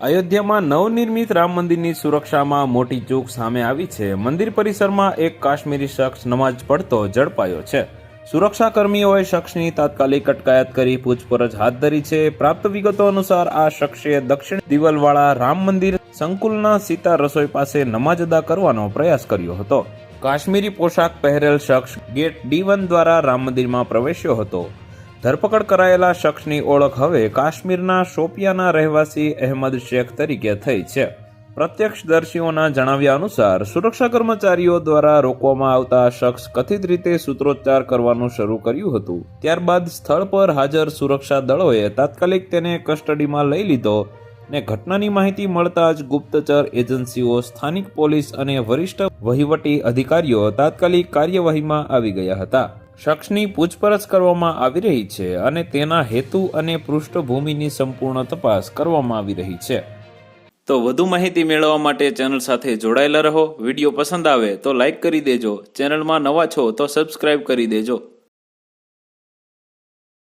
અયોધ્યામાં નવનિર્મિત રામ મંદિરની સુરક્ષામાં મોટી ચૂક સામે આવી છે. મંદિર પરિસરમાં એક કાશ્મીરી શખ્સ નમાઝ પડતો ઝડપાયો છે. સુરક્ષા કર્મીઓએ શખ્સની તાત્કાલિક અટકાયત કરી પૂછપરછ હાથ ધરી છે. પ્રાપ્ત વિગતો અનુસાર આ શખ્સે દક્ષિણ દિવાલવાળા રામ મંદિર સંકુલના સીતા રસોઈ પાસે નમાઝ અદા કરવાનો પ્રયાસ કર્યો હતો. કાશ્મીરી પોશાક પહેરેલ શખ્સ ગેટ ડી વન દ્વારા રામ મંદિરમાં પ્રવેશ્યો હતો. ધરપકડ કરાયેલા શખ્સની ઓળખ હવે કાશ્મીરના શોપિયાના રહેવાસી અહેમદ શેખ તરીકે થઈ છે. પ્રત્યક્ષદર્શીઓના જણાવ્યા અનુસાર, સુરક્ષા કર્મચારીઓ દ્વારા રોકવામાં આવતા શખ્સ કથિત રીતે સૂત્રોચ્ચાર કરવાનું શરૂ કર્યું હતું. ત્યારબાદ સ્થળ પર હાજર સુરક્ષા દળોએ તાત્કાલિક તેને કસ્ટડીમાં લઈ લીધો ને ઘટનાની માહિતી મળતા જ ગુપ્તચર એજન્સીઓ, સ્થાનિક પોલીસ અને વરિષ્ઠ વહીવટી અધિકારીઓ તાત્કાલિક કાર્યવાહીમાં આવી ગયા હતા. શખ્સની પૂછપરછ કરવામાં આવી રહી છે અને તેના હેતુ અને પૃષ્ઠભૂમિની સંપૂર્ણ તપાસ કરવામાં આવી રહી છે. તો વધુ માહિતી મેળવવા માટે ચેનલ સાથે જોડાયેલા રહો. વીડિયો પસંદ આવે તો લાઈક કરી દેજો. ચેનલમાં નવા છો તો સબસ્ક્રાઇબ કરી દેજો.